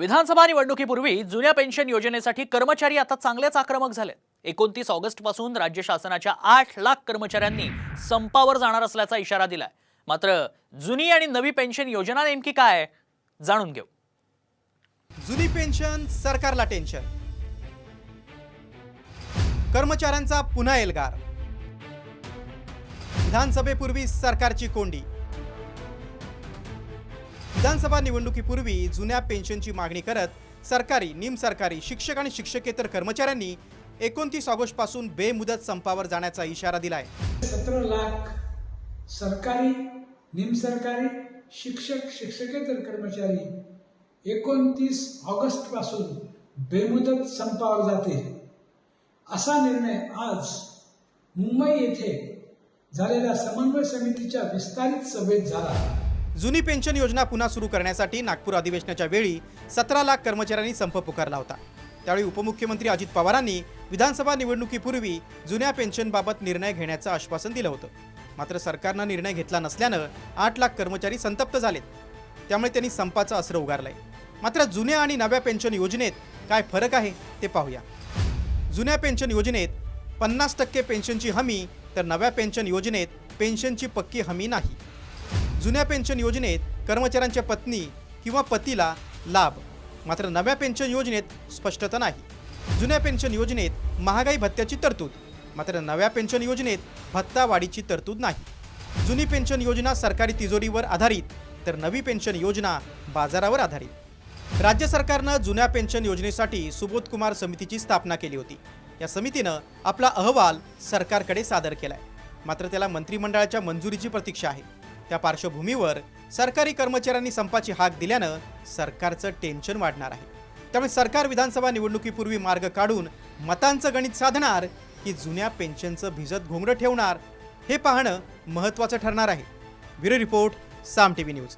विधानसभा निवडणुकीपूर्वी जुन्या पेन्शन योजनेसाठी कर्मचारी आता चांगलेच आक्रमक झाले एकोणतीस ऑगस्टपासून राज्य शासनाच्या आठ लाख कर्मचाऱ्यांनी संपावर जाणार असल्याचा इशारा दिलाय. मात्र जुनी आणि नवी पेन्शन योजना नेमकी काय जाणून घेऊ. जुनी पेन्शन सरकारला टेन्शन. कर्मचाऱ्यांचा पुन्हा एल्गार. विधानसभेपूर्वी सरकारची कोंडी. विधानसभा निवडणुकीपूर्वी जुन्या पेन्शनची मागणी करत सरकारी निमसरकारी शिक्षक आणि शिक्षकेतर कर्मचाऱ्यांनी एकोणतीस ऑगस्टपासून बेमुदत संपावर जाण्याचा इशारा दिलाय. सतरा लाख सरकारी निमसरकारी शिक्षक शिक्षकेतर कर्मचारी एकोणतीस ऑगस्टपासून बेमुदत संपावर जातील असा निर्णय आज मुंबई येथे झालेल्या समन्वय समितीच्या विस्तारित सभेत झाला. जुनी पेन्शन योजना पुन्हा सुरू करण्यासाठी नागपूर अधिवेशनाच्या वेळी सतरा लाख कर्मचाऱ्यांनी संप पुकारला होता. त्यावेळी उपमुख्यमंत्री अजित पवारांनी विधानसभा निवडणुकीपूर्वी जुन्या पेन्शनबाबत निर्णय घेण्याचं आश्वासन दिलं होतं. मात्र सरकारनं निर्णय घेतला नसल्यानं आठ लाख कर्मचारी संतप्त झालेत. त्यामुळे त्यांनी संपाचं अस्त्र उगारलंय. मात्र जुन्या आणि नव्या पेन्शन योजनेत काय फरक आहे ते पाहूया. जुन्या पेन्शन योजनेत पन्नास टक्के पेन्शनची हमी तर नव्या पेन्शन योजनेत पेन्शनची पक्की हमी नाही. जुन्या पेन्शन योजनेत कर्मचाऱ्यांच्या पत्नी किंवा पतीला लाभ. मात्र नव्या पेन्शन योजनेत स्पष्टता नाही. जुन्या पेन्शन योजनेत महागाई भत्त्याची तरतूद. मात्र नव्या पेन्शन योजनेत भत्ता वाढीची तरतूद नाही. जुनी पेन्शन योजना सरकारी तिजोरीवर आधारित तर नवी पेन्शन योजना बाजारावर आधारित. राज्य सरकारनं जुन्या पेन्शन योजनेसाठी सुबोध कुमार समितीची स्थापना केली होती. या समितीनं आपला अहवाल सरकारकडे सादर केलाय. मात्र त्याला मंत्रिमंडळाच्या मंजुरीची प्रतीक्षा आहे. त्या पार्श्वभूमीवर सरकारी कर्मचाऱ्यांनी संपाची हाक दिल्यानं सरकारचं टेन्शन वाढणार आहे. त्यामुळे सरकार विधानसभा निवडणुकीपूर्वी मार्ग काढून मतांचं गणित साधणार की जुन्या पेन्शनचं भिजत घोंगडं ठेवणार हे पाहणं महत्त्वाचं ठरणार आहे. Bureau report Saam T V news.